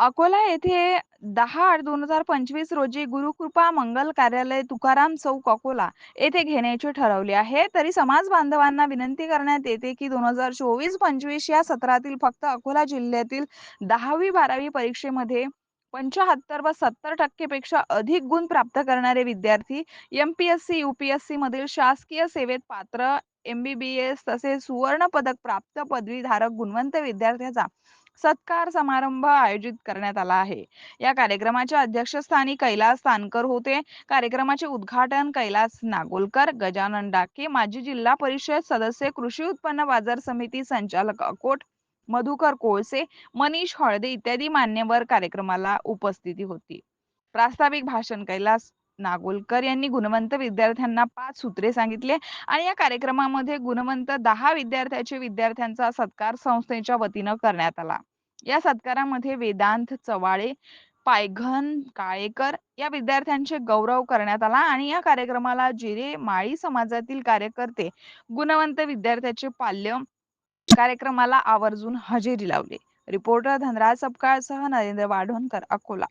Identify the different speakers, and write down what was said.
Speaker 1: अकोला येथे दहा आठ दोन हजार पंचवीस रोजी गुरुकृपा मंगल कार्यालय तुकाराम चौक अकोला येथे घेण्याचे ठरवले आहे. तरी समाज बांधवांना विनंती करण्यात येते की दोन हजार चोवीस पंचवीस या सत्रातील फक्त अकोला जिल्ह्यातील दहावी बारावी परीक्षेमध्ये पंचाहत्तर व सत्तर टक्केपेक्षा अधिक गुण प्राप्त करणारे विद्यार्थी M P S C U P S C मधील शासकीय सेवेत पात्र एम बी बी एस तसेच सुवर्ण पदक प्राप्त पदवीधारक गुणवंत विद्यार्थ्याचा सत्कार समारंभ आयोजित करण्यात आला आहे. या कार्यक्रमाच्या अध्यक्षस्थानी कैलास तानकर होते. कार्यक्रमाचे उद्घाटन कैलास नागोलकर गजानन डाके माजी जिल्हा परिषद सदस्य कृषी उत्पन्न बाजार समिती संचालक अकोट मधुकर कोळसे मनीष हळदे इत्यादी मान्यवर कार्यक्रमाला उपस्थिती होती. प्रास्ताविक भाषण कैलास नागोलकर यांनी गुणवंत विद्यार्थ्यांना पाच सूत्रे सांगितले आणि या कार्यक्रमामध्ये गुणवंत दहा विद्यार्थ्याचे विद्यार्थ्यांचा सत्कार संस्थेच्या वतीनं करण्यात आला. या सत्कारामध्ये वेदांत चवाळे पायघन काळेकर या विद्यार्थ्यांचे गौरव करण्यात आला आणि या कार्यक्रमाला जिरे माळी समाजातील कार्यकर्ते गुणवंत विद्यार्थ्याचे पाल्य कार्यक्रमाला आवर्जून हजेरी लावले. रिपोर्टर धनराज सपकाळसह नरेंद्र वाढवणकर अकोला.